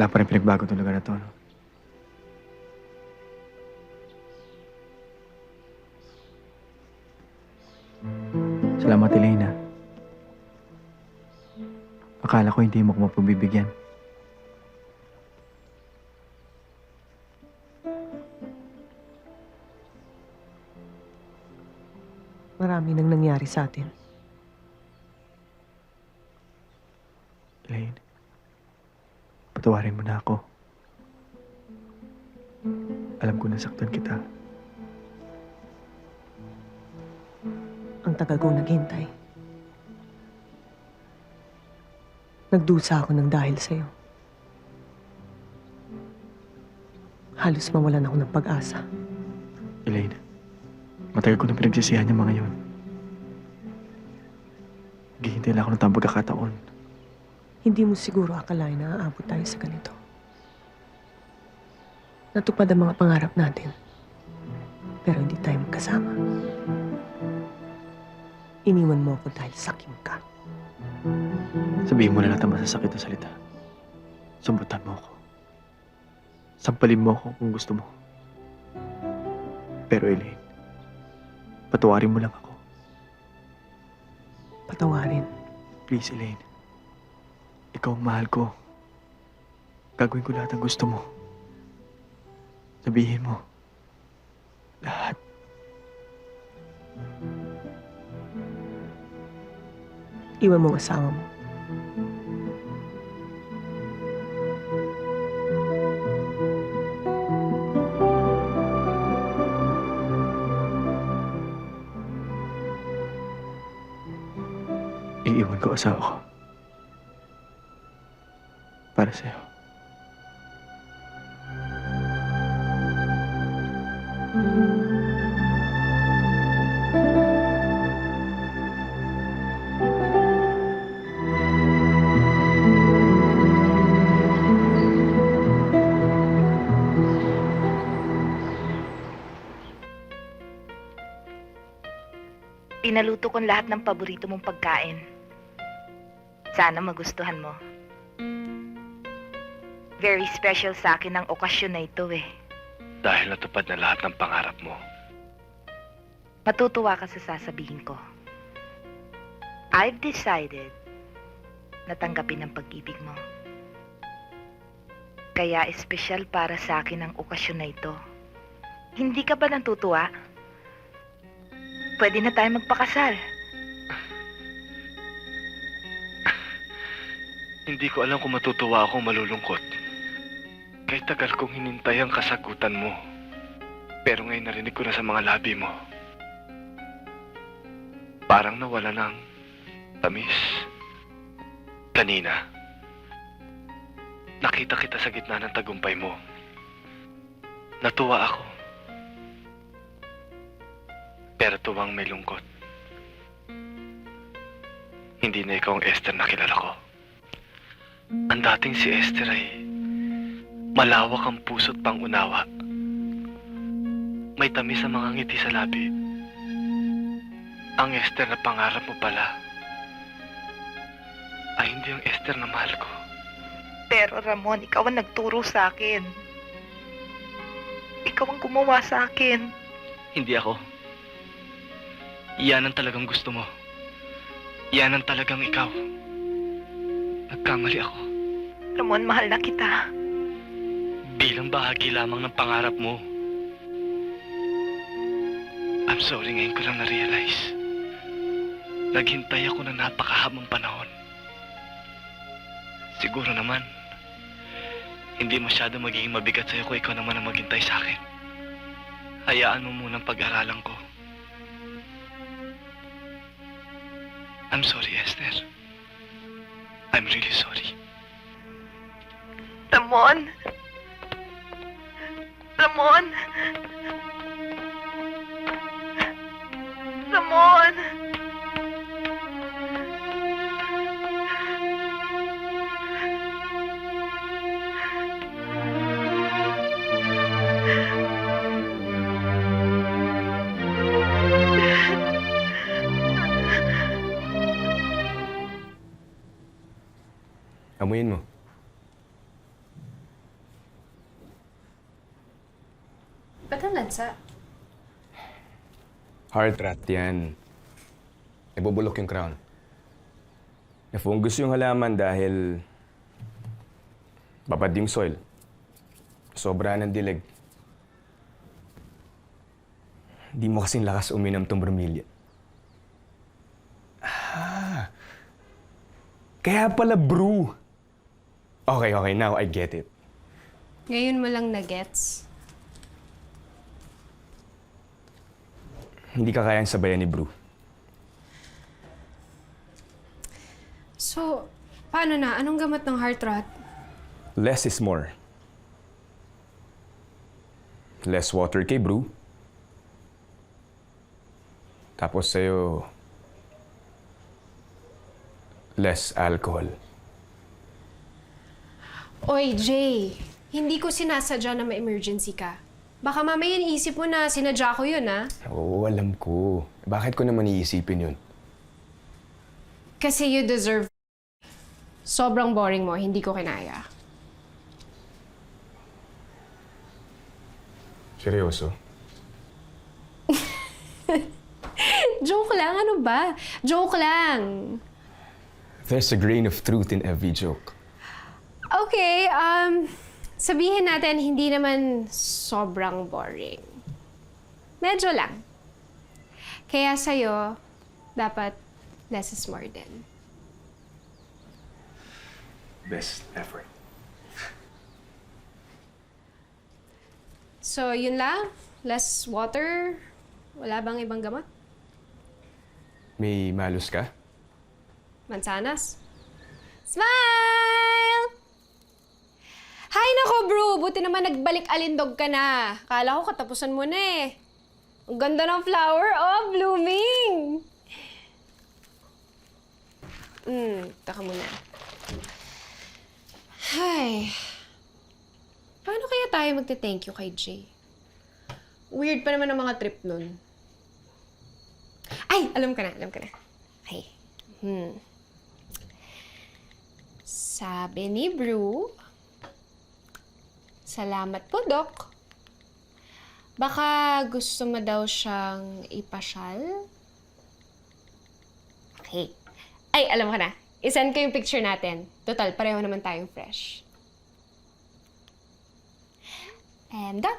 Wala pa rin pinagbago itong lugar na to, no? Salamat, Elena. Akala ko hindi mo ko mapabibigyan. Marami nang nangyari sa atin. Elaine, patawarin mo na ako. Alam ko nasaktan kita. Ang tagal kong naghintay. Nagdusa ako ng dahil sa'yo. Halos mawalan ako ng pag-asa. Elaine, matagal ko na pinagsisihan yung mga yun. Gihintay lang ako ng tamang pagkakataon. Hindi mo siguro akalain na aabot tayo sa ganito. Natupad ang mga pangarap natin. Pero hindi tayo magkasama. Iniwan mo ako dahil sakim ka. Sabihin mo na lahat ng masasakit na salita. Sumbutan mo ako. Sampalin mo ako kung gusto mo. Pero Elaine, patawarin mo lang ako. Patawarin. Please, Elaine. Ikaw ang mahal ko. Gagawin ko lahat ng gusto mo. Sabihin mo. Lahat. Iwan mo ang asawa mo. Iiwan ko asawa ko. Para sa'yo. Pinaluto ko lahat ng paborito mong pagkain. Sana magustuhan mo. Very special sa akin ang okasyon na ito eh. Dahil natupad na lahat ng pangarap mo. Matutuwa ka sa sasabihin ko. I've decided na tanggapin ang pag-ibig mo. Kaya espesyal para sa akin ang okasyon na ito. Hindi ka ba natutuwa? Pwede na tayo magpakasal. Hindi ko alam kung matutuwa ako malulungkot. Kahit tagal kong hinintay ang kasagutan mo. Pero ngayon narinig ko na sa mga labi mo. Parang nawala ng tamis. Kanina, nakita kita sa gitna ng tagumpay mo. Natuwa ako. Pero tuwang may lungkot. Hindi na ikaw ang Esther na kilala ko. Ang dating si Esther ay malawak ang puso't pangunawa. May tamis ang mga ngiti sa labi. Ang Esther na pangarap mo pala ay hindi ang Esther na mahal ko. Pero Ramon, ikaw ang nagturo sa akin. Ikaw ang gumawa sa akin. Hindi ako. Yan ang talagang gusto mo. Yan ang talagang ikaw. Nagkamali ako. Ramon, mahal na kita. Bilang bahagi lamang ng pangarap mo. I'm sorry ngayon ko lang na-realize. Naghintay ako na napakahabang panahon. Siguro naman, hindi masyado magiging mabigat sa'yo kung ikaw naman ang maghintay sa akin. Hayaan mo munang pag-aralan ko. I'm sorry, Esther. I'm really sorry. Ramon! Ramon! Amuyin mo. Ba't ang lansa? Heart rat yan. Ibubulok yung crown. Nafungus yung halaman dahil babad yung soil. Sobra ng dilig. Hindi mo kasing lakas uminom tong bromilya. Ah, kaya pala brew. Okay, okay, now I get it. Ngayon mo lang na-gets. Hindi ka kayang sabayan ni brew. So, paano na? Anong gamot ng heart rot? Less is more. Less water kay brew. Tapos sa'yo, less alcohol. Oy, Jay. Hindi ko sinasadya na ma-emergency ka. Baka mamaya iisip mo na sinadya ko yun, ah. Oo, alam ko. Bakit ko naman iisipin yun? Kasi you deserve Sobrang boring mo, hindi ko kinaya. Seryoso? Joke lang, ano ba? Joke lang. There's a grain of truth in every joke. Okay, um, sabihin natin hindi naman sobrang boring. Medyo lang. Kaya sa'yo, dapat less is more din. Best effort. So, yun lang. Less water. Wala bang ibang gamot? May malus ka? Mansanas? Smile! Hay nako, bro! Buti naman nagbalik alindog ka na. Kala ko katapusan mo na eh. Ang ganda ng flower. Oh, blooming! Hmm, taka muna. Hay. Paano kaya tayo magte-thank you kay Jay? Weird pa naman ang mga trip nun. Ay! Alam ka na, alam ka na. Ay. Hmm. Sabi ni Brew, Salamat po, Doc. Baka gusto mo daw siyang ipasyal? Okay. Ay, alam ko na. Isend ko yung picture natin. Total, pareho naman tayong fresh. And done.